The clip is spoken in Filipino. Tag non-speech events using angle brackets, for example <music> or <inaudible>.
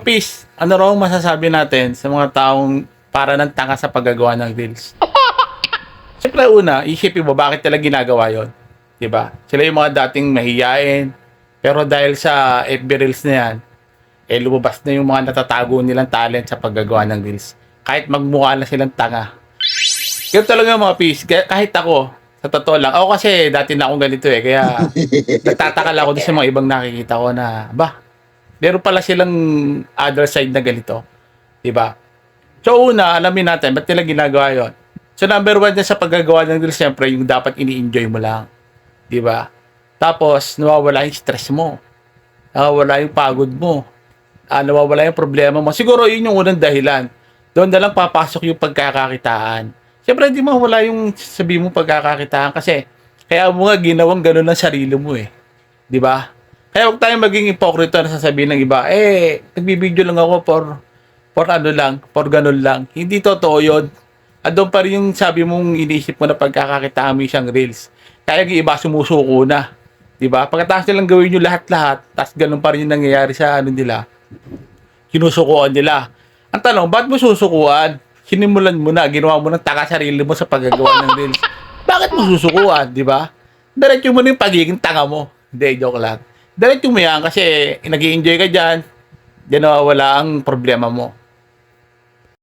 Peace, ano raw masasabi natin sa mga taong para ng tanga sa paggagawa ng reels? <laughs> Siyempre una, isipin mo bakit nila ginagawa yon, 'Di ba? Sila yung mga dating mahiyain, pero dahil sa FB Reels na yan, eh lumabas na yung mga natatago nilang talent sa paggagawa ng reels. Kahit magmukha na silang tanga. Ganun talaga mga peace. Kaya- Kahit ako, sa totoo lang. Ako kasi dati na akong ganito eh. Kaya <laughs> nagtataka lang ako sa mga ibang nakikita ko na, ba, meron pala silang other side na ganito. Diba? So una, alamin natin, ba't nila ginagawa yon? So number one na sa paggagawa ng reels, syempre, yung dapat ini-enjoy mo lang. Diba? Tapos, nawawala yung stress mo. Nawawala yung pagod mo. Ah, nawawala yung problema mo. Siguro yun yung unang dahilan. Doon na lang papasok yung pagkakakitaan. Siyempre, hindi mawala yung sabi mo pagkakakitaan kasi kaya mo nga ginawang gano'n ng sarili mo eh. Di ba? Kaya huwag tayong maging ipokrito na sasabihin ng iba, eh, nagbibideo lang ako for, for ano lang, for ganun lang. Hindi totoo yun. Andun pa rin yung sabi mong inisip mo na pagkakakitaan mo siyang reels. Kaya yung iba sumusuko na. Di ba? Pagkatapos nilang gawin yung lahat-lahat, tapos ganun pa rin yung nangyayari sa ano nila, kinusukuan nila. Ang tanong, ba't mo susukuan? Sinimulan mo na, ginawa mo ng taka sarili mo sa paggagawa ng reels. Bakit mo susukuan, di ba? Diretso mo na yung pagiging tanga mo. Hindi, joke lang. Diretso mo kasi nag enjoy ka dyan, diyan nawawala ang problema mo.